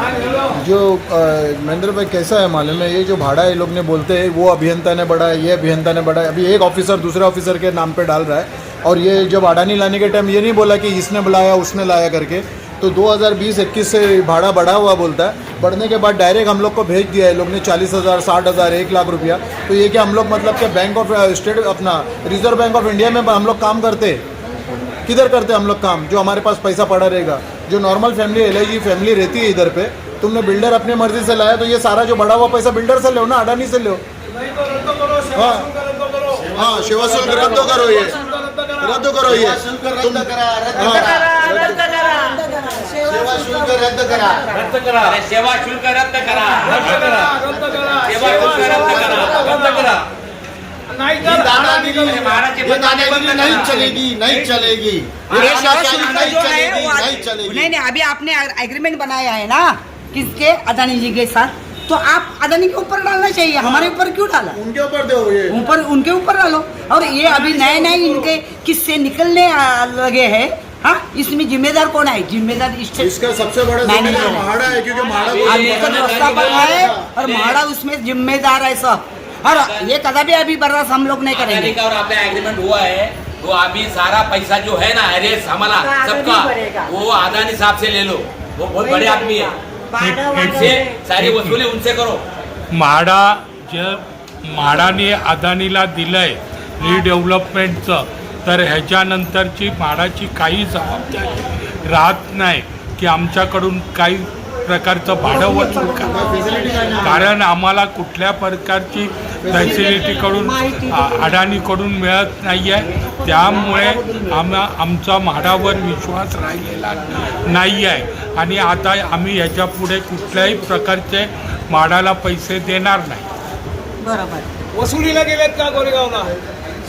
जो महेंद्र भाई, कैसा है मालूम है? ये जो भाड़ा ये लोग ने बोलते हैं, वो अभियंता ने बढ़ा है ये अभियंता ने बढ़ा है अभी एक ऑफिसर दूसरे ऑफिसर के नाम पे डाल रहा है। और ये जब अडानी लाने के टाइम ये नहीं बोला कि इसने बुलाया, उसने लाया करके। तो 2020-21 से भाड़ा बढ़ा हुआ बोलता है। बढ़ने के बाद डायरेक्ट हम लोग को भेज दिया है, लोग ने चालीस हज़ार, साठ हज़ार, एक लाख रुपया। तो ये क्या हम लोग मतलब क्या बैंक ऑफ़ स्टेट अपना रिज़र्व बैंक ऑफ़ इंडिया में हम लोग काम करते? किधर करते हम लोग काम, जो हमारे पास पैसा पड़ा रहेगा? जो नॉर्मल फैमिली एल फैमिली रहती है इधर पे तुमने बिल्डर अपनी मर्जी से लाया तो ये सारा जो बड़ा हुआ पैसा बिल्डर से लो ना अडानी से लो हाँ हाँ सेवा शुल्क रद्द करो ये रद्द करो ये तुम हाँ, रद्द करा सेवा शुल्क रद्द करा अरे सेवा शुल्क रद्द करा सेवा शुल्क रद्द करा रद्द करा दादागिरी ये दादागिरी नहीं चलेगी नहीं चलेगी। नहीं चलेगी नहीं अभी आपने एग्रीमेंट बनाया है ना किसके? अदानी जी के साथ। तो आप अदानी के ऊपर डालना चाहिए हमारे ऊपर क्यों डाला? उनके ऊपर दो ये। ऊपर उनके ऊपर डालो। और ये अभी नए नए इनके किससे निकलने लगे हैं। हाँ इसमें जिम्मेदार कौन है? जिम्मेदार इसका सबसे बड़ा जिम्मेदार है। महाड़ा है क्योंकि महाड़ा है और। महाड़ा उसमें जिम्मेदार है सब। और ये कदापि अभी बर्दाश्त हम लोग नहीं करेंगे। का और आपका एग्रीमेंट हुआ है तो अभी सारा पैसा जो है ना अरेस हमारा तो आगे सबका भी। वो अदानी साहब से ले लो। वो बहुत बड़े आदमी है। से सारी वसूली उनसे करो। म्हाडा जे म्हाडाने अदानीला दिलंय रिडेव्हलपमेंटचं तर ह्याच्यानंतरची म्हाडाची काही जबाबदारी राहत नाही की आमच्याकडून काही प्रकारचं भाडं वसूल करा. कारण आम्हाला कुठल्या प्रकारची फॅसिलिटीकडून आ- अडाणीकडून मिळत नाही आहे त्यामुळे आम आमचा म्हाडावर विश्वास राहिलेला नाही आहे आणि आता आम्ही ह्याच्या पुढे कुठल्याही प्रकारचे म्हाडाला पैसे देणार नाही. बरोबर. वसुलीला गेलेत का गोरेगावला?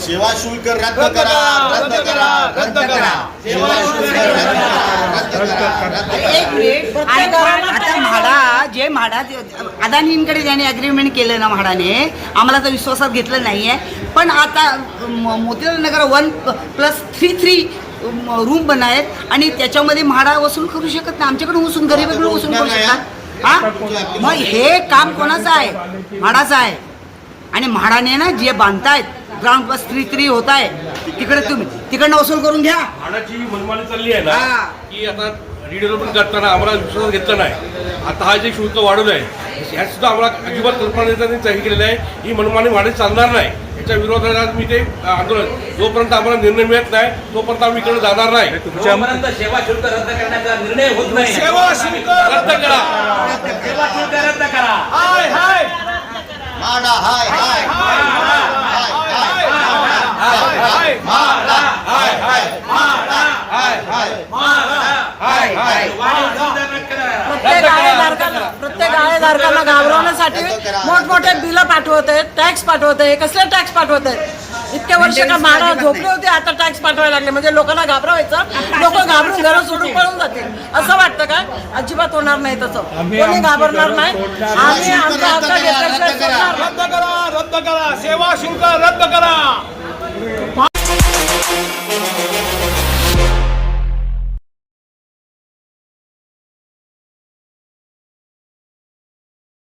सेवा शुल्क रद्द करा रद्द करा रद्द करा. सेवा शुल्क रद्द करा रद्द करा रद्द करा. एक मिनिट आणि आता म्हाडा जे म्हाडा अदानींकडे ज्याने अग्रीमेंट केलं ना म्हाडाने आम्हाला तर विश्वासात घेतलं नाही आहे पण आता Motilal Nagar one plus three three room बनायत आणि त्याच्यामध्ये म्हाडा वसूल करू शकत नाही. आमच्याकडून वसूल गरीबाकडून वसूल करू शकतात. हा? मग हे काम कोणाचं आहे? म्हाडाचं आहे. आणि म्हाडाने ना जे बांधतायत ग्राउंड प्लस थ्री थ्री होत आहे तिकडे तुम्ही तिकडनं वसूल करून घ्या. भाडाची मनमानी चालली आहे ना. की आता रिडेव्हलपमेंट करताना आम्हाला विश्वास घेतला नाही. आता हा जे शुल्क वाढवलं आहे यात सुद्धा आम्हाला अजिबात कल्पना नेत्यांनी जाहीर केलेलं आहे. ही मनमानी वाढत चालणार नाही. याच्या विरोधात आज मी ते आंदोलन जोपर्यंत आम्हाला निर्णय मिळत नाही तोपर्यंत आम्ही इकडे जाणार नाही. सेवा शुल्क रद्द करण्याचा निर्णय होत नाही. सेवा शुल्क रद्द करा. सेवा शुल्क रद्द करा. हाय हाय. माडा हाय हाय. हाय हाय हाय हाय हाय हाय हाय प्रत्येक गाळेधारकांना गाळेधारकांना घाबरवण्यासाठी मोठमोठे बिलं पाठवत आहेत टॅक्स पाठवत. आहे कसले टॅक्स पाठवत? आहेत इतके वर्ष का मारा झोपले होते आता टॅक्स पाठवायला लागले. म्हणजे लोकांना घाबरवायचं. लोक घाबरून घरं सोडून पळून जातील. असं वाटतं का? अजिबात होणार नाही तसं. कोणी घाबरणार नाही. आम्ही आमचा हक्क रद्द करा. सेवा शुल्क रद्द करा.